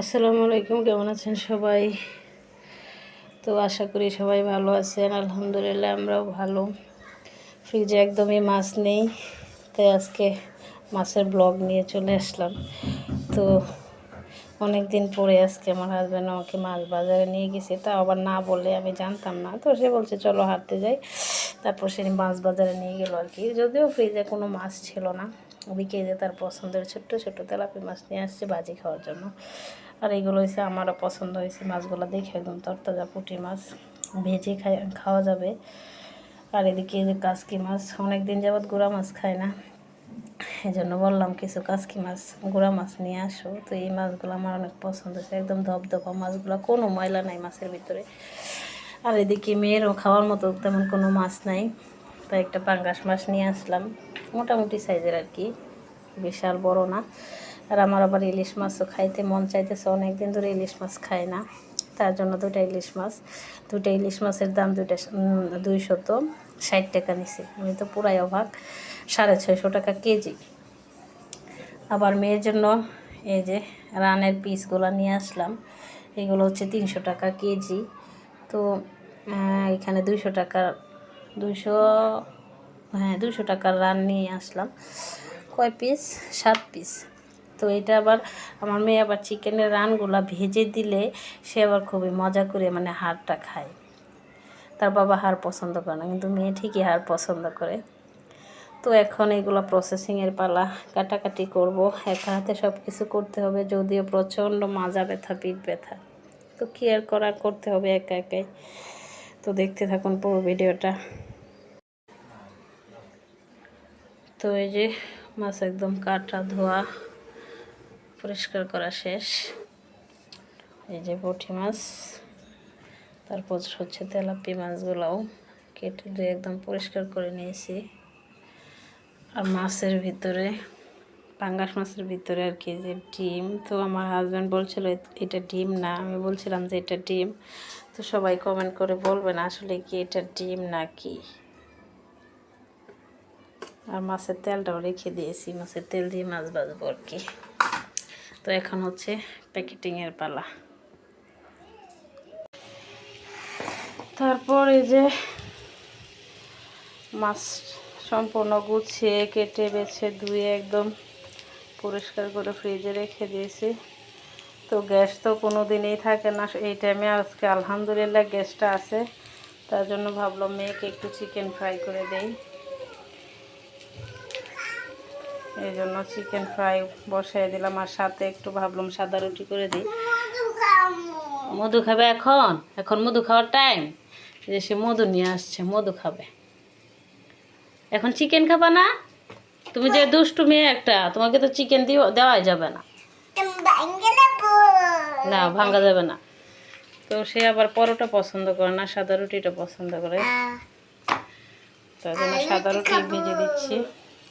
আসসালামু আলাইকুম, কেমন আছেন সবাই? তো আশা করি সবাই ভালো আছেন, আলহামদুলিল্লাহ আমরাও ভালো। ফ্রিজে একদমই মাছ নেই, তাই আজকে মাছের ব্লগ নিয়ে চলে আসলাম। তো অনেক দিন পরে আজকে আমার হাজব্যান্ড আমাকে মাছ বাজারে নিয়ে গেছে তা আবার না বলে আমি জানতাম না। তো সে বলছে, চলো হাঁটতে যাই। তারপর সে মাছ বাজারে নিয়ে গেলো আর কি। যদিও ফ্রিজে কোনো মাছ ছিল না, ওদিকে যে তার পছন্দের ছোট্ট ছোট্ট তেলাপি মাছ নিয়ে আসছে ভাজি খাওয়ার জন্য। আর এইগুলো হয়েছে আমারও পছন্দ হয়েছে মাছগুলো দেখে একদম তরতাজা পুঁটি মাছ। ভেজে খাই, খাওয়া যাবে। আর এদিকে যে কাসকি মাছ অনেক দিন যাবৎ গুঁড়া মাছ খায় না। এই জন্য বললাম কিছু কাসকি মাছ, গুঁড়া মাছ নিয়ে আসো। তো এই মাছগুলো আমার অনেক পছন্দ হয়েছে, একদম ধপধপা মাছগুলো, কোনো ময়লা নাই মাছের ভিতরে। আর এদিকে মেয়েরও খাওয়ার মতো তেমন কোনো মাছ নাই। তাই একটা পাঙ্গাস মাছ নিয়ে আসলাম। মোটামুটি সাইজের আর কি, বিশাল বড় না। আর আমার আবার ইলিশ মাছও খাইতে মন চাইতেছে অনেক দিন ধরে ইলিশ মাছ খাই না। তার জন্য দুটা ইলিশ মাছ দুটা ইলিশ মাছের দাম দুইটা দুইশত ষাট টাকা নিছি। আমি তো পুরাই অভাগ সাড়ে ছয়শো টাকা কেজি। আবার মেয়ের জন্য এই যে রানের পিসগুলো নিয়ে আসলাম, এগুলো হচ্ছে তিনশো টাকা কেজি। তো এখানে দুইশো টাকা, দুইশো হ্যাঁ দুশো টাকার রান নিয়ে আসলাম। কয় পিস? সাত পিস। তো এটা আবার আমার মেয়ে আবার চিকেনের রানগুলা ভেজে দিলে সে আবার খুবই মজা করে মানে হাড়টা খায়। তার বাবা হাড় পছন্দ করে না, কিন্তু মেয়ে ঠিকই হাড় পছন্দ করে। তো এখন এগুলো প্রসেসিংয়ের পালা কাটাকাটি করব, একা হাতে সব কিছু করতে হবে, যদিও প্রচণ্ড মাজা ব্যথা, পিঠ ব্যথা। তো কি আর করার, করতে হবে একা একাই। তো দেখতে থাকুন পুরো ভিডিওটা। তো এই যে মাছ একদম কাটা ধোয়া পরিষ্কার করা শেষ। এই যে পুঁটি মাছ, তারপর হচ্ছে তেলাপি মাছগুলোও কেটে দিয়ে একদম পরিষ্কার করে নিয়েছি। আর মাছের ভিতরে, পাঙ্গাস মাছের ভিতরে আর কি যে ডিম, তো আমার হাজব্যান্ড বলছিল, এটা ডিম না। আমি বলছিলাম যে, এটা ডিম। তো সবাই কমেন্ট করে বলবেন আসলে কি এটা ডিম না কি আর মাছের তেলটাও রেখে দিয়েছি, মাছের তেল দিয়ে মাছ ভাজবো আর কি। তো এখন হচ্ছে প্যাকেটিংয়ের পালা। তারপর এই যে মাছ সম্পূর্ণ গুছিয়ে, কেটে, বেছে, ধুয়ে একদম পরিষ্কার করে ফ্রিজে রেখে দিয়েছি। তো গ্যাস তো কোনো দিনই থাকে না এই টাইমে আজকে আলহামদুলিল্লাহ গ্যাসটা আছে। তার জন্য ভাবলাম মেয়েকে একটু চিকেন ফ্রাই করে দেই। এই জন্য চিকেন ফ্রাই বসাই দিলাম আর সাথে একটু ভাবলাম সাদা রুটি করে দিই। মধু খাবে এখন? এখন মধু খাওয়ার টাইম যে সে মধু নিয়ে আসছে মধু খাবে। এখন চিকেন খাবা না? তুমি যে দুষ্টু মেয়ে একটা তোমাকে তো চিকেন দিও দেওয়াই যাবে না। না ভাঙা যাবে না। তো সে আবার পরোটা পছন্দ করে না সাদা রুটিটা পছন্দ করে। তার জন্য সাদা রুটি ভেজে দিচ্ছি।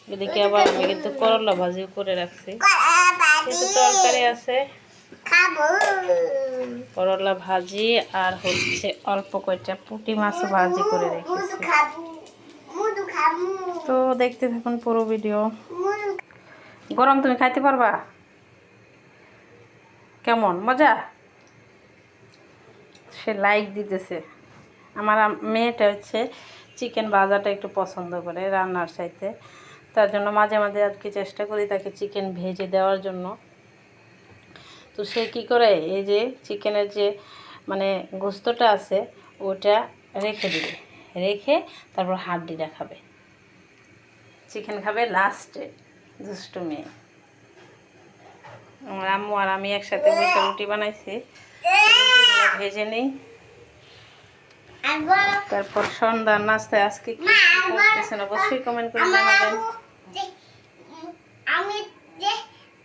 এদিকে আবার আমি কিন্তু করলা ভাজিও করে রাখছি। কিন্তু তরকারি আছে। করলা ভাজি আর হচ্ছে অল্প কয়টা পুঁটি মাছ ভাজি করে রেখেছি। তো দেখতে থাকুন পুরো ভিডিও। গরম তুমি খাইতে পারবা? কেমন? মজা? সে লাইক দিতেছে। আমার মেয়েটা হচ্ছে চিকেন ভাজাটা একটু পছন্দ করে রান্নার চাইতে। তার জন্য মাঝে মাঝে আর কি চেষ্টা করি তাকে চিকেন ভেজে দেওয়ার জন্য। তো সে কি করে এই যে চিকেনের যে মানে গোস্তটা আছে ওটা রেখে দিবে। রেখে তারপর হাড্ডিটা খাবে চিকেন খাবে লাস্টে দুষ্টু মেয়ে আমার আম্মু আর আমি একসাথে বসে রুটি বানাইছি। ভেজে নিই। তারপর সন্ধ্যার নাস্তায় আজকে কি কি করতেছেন অবশ্যই কমেন্ট করে জানাবেন। আমি যে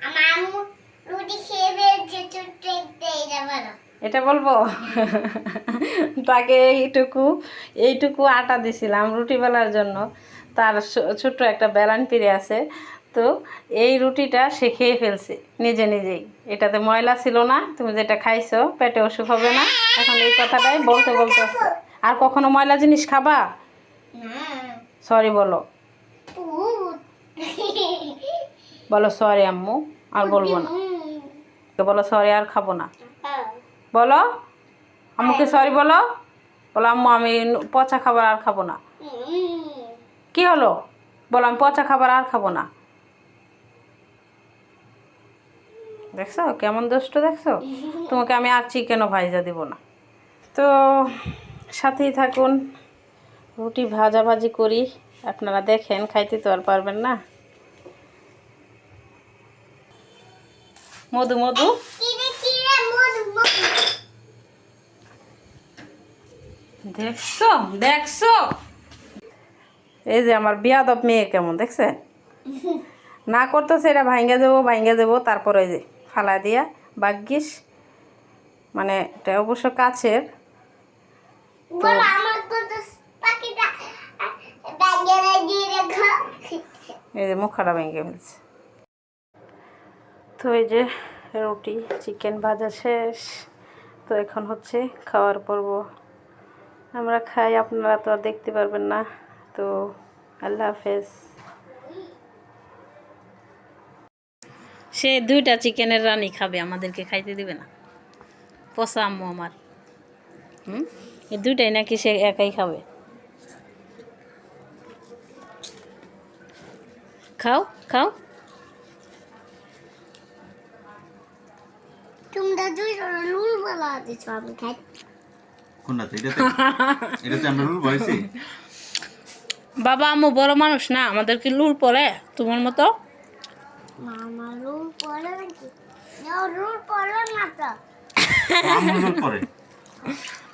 আমার আম্মু রুটি খেয়ে ফেলছে ছোট্ট একটা এটা বলো। এটা বলব? তাকে এইটুকু এইটুকু আটা দিছিলাম রুটি বেলার জন্য। তার ছোট্ট একটা বেলান পিড়ে আছে। তো এই রুটিটা সে খেয়ে ফেলছে নিজে নিজেই। এটাতে ময়লা ছিল না তুমি যেটা খাইছো পেটে অসুখ হবে না। এখন এই কথাটাই বলতে বলতে আর কখনো ময়লা জিনিস খাবা? সরি বলো। বলো সরি আম্মু আর বলব না। তো বলো সরি আর খাব না। হ্যাঁ। বলো? আম্মুকে সরি বলো? বলো আম্মু আমি পচা খাবার আর খাব না। কি হলো? বলো আমি পচা খাবার আর খাব না। দেখছ? কেমন দুষ্ট দেখছ? তোমাকে আমি আর চিকেনও ভাইজা দিব না। তো সাথেই থাকুন। রুটি ভাজা ভাজি করি। আপনারা দেখেন খাইতে তো আর পারবেন না। মধু মধু। দেখছ? দেখছ? এই যে আমার বিয়াদব মেয়ে কেমন, দেখছেন? না করতেছে এটা ভাঙ্গা দেবো ভাঙ্গা দেবো, তারপরে ওই যে ফালা দিয়া বাগ্যিস মানে এটা অবশ্য কাছের। এই যে মুখাটা ভেঙে ফেলছে। তো এই যে রুটি, চিকেন ভাজা শেষ। তো এখন হচ্ছে খাওয়ার পর্ব। আমরা খাই, আপনারা তো আর দেখতে পারবেন না। তো আল্লাহ হাফেজ। সে দুইটা চিকেনের রানি খাবে, আমাদেরকে খাইতে দিবে না। পচা আম্মু আমার। হুম? এই দুইটাই নাকি সে একাই খাবে। খাও খাও। রুল বলা দিছো আমি খাই কোনটাতে এটাতে এটাতে আমরা রুল বলেছি বাবা আম্মু বড় মানুষ না? আমাদের কি লুল পরে তোমার মতো? মামা লুল পড়ে নাকি? লুল পড়ে না তো। আমরা লুল পরে?